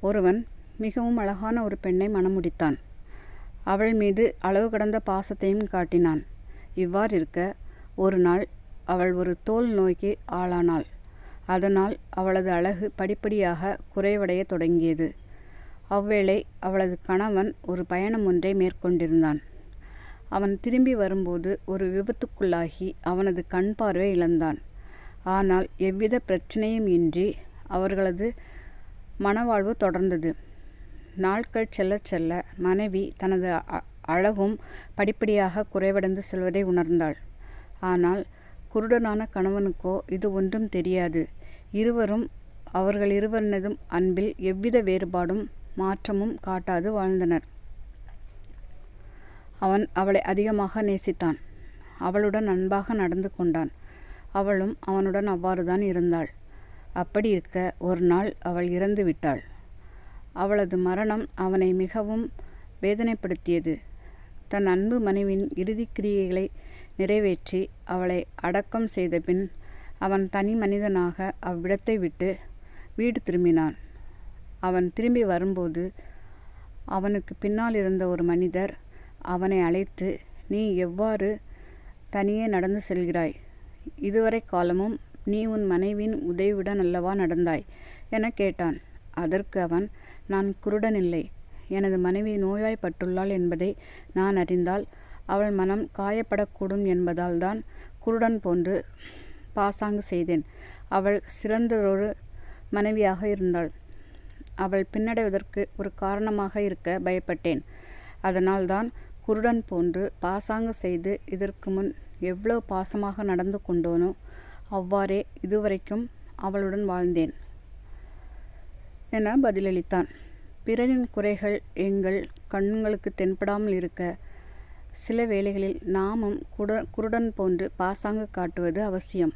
ஒருவன் மிகவும் அழகான ஒரு பெண்ணை மணமுடித்தான். அவள் மீது அளவு கடந்த பாசத்தையும் காட்டினான். இவ்வாறிருக்க ஒரு நாள் அவள் ஒரு தோல் நோய்க்கு ஆளானாள். அதனால் அவளது அழகு படிப்படியாக குறைவடைய தொடங்கியது. அவ்வேளை அவளது கணவன் ஒரு பயணம் ஒன்றை மேற்கொண்டிருந்தான். அவன் திரும்பி வரும்போது ஒரு விபத்துக்குள்ளாகி அவனது கண் பார்வை இழந்தான். ஆனால் எவ்வித பிரச்சனையும் இன்றி அவர்களது மணவாழ்வு தொடர்ந்தது. நாட்கள் செல்ல செல்ல மனைவி தனது அ- அழகும் படிப்படியாக குறைவடைந்து செல்வதை உணர்ந்தாள். ஆனால் குருடனான கணவனுக்கோ இது ஒன்றும் தெரியாது. இருவரும் அவர்கள் இருவரினதும் அன்பில் எவ்வித வேறுபாடும் மாற்றமும் காட்டாது வாழ்ந்தனர். அவன் அவளை அதிகமாக நேசித்தான். அவளுடன் அன்பாக நடந்து கொண்டான். அவளும் அவனுடன் அவ்வாறுதான் இருந்தாள். அப்படி இருக்க ஒரு நாள் அவள் இறந்து விட்டாள். அவளது மரணம் அவனை மிகவும் வேதனைப்படுத்தியது. தன் அன்பு மனைவியின் இறுதிக் கிரியைகளை நிறைவேற்றி அவளை அடக்கம் செய்த பின் அவன் தனி மனிதனாக அவ்விடத்தை விட்டு வீடு திரும்பினான். அவன் திரும்பி வரும்போது அவனுக்கு பின்னால் இருந்த ஒரு மனிதர் அவனை அழைத்து நீ எவ்வாறு தனியே நடந்து செல்கிறாய்? இதுவரை காலமும் நீ உன் மனைவியின் உதவியுடன் அல்லவா நடந்தாய்? என கேட்டான். அதற்கு அவன் நான் குருடன் இல்லை எனது மனைவி நோயாய்ப்பட்டுள்ளாள் என்பதை நான் அறிந்தால் அவள் மனம் காயப்படக்கூடும் என்பதால் தான் குருடன் போன்று பாசாங்கு செய்தேன். அவள் சிறந்ததொரு மனைவியாக இருந்தாள். அவள் பின்னடைவதற்கு ஒரு காரணமாக இருக்க பயப்பட்டேன். அதனால்தான் குருடன் போன்று பாசாங்கு செய்து இதற்கு முன் எவ்வளோ பாசமாக நடந்து கொண்டோனோ அவ்வாறே இதுவரைக்கும் அவளுடன் வாழ்ந்தேன். என பதிலளித்தான். பிறரின் குறைகள் எங்கள் கண்களுக்கு தென்படாமல் இருக்க சில வேளைகளில் நாமும் குட குருடன் போன்று பாசாங்கு காட்டுவது அவசியம்.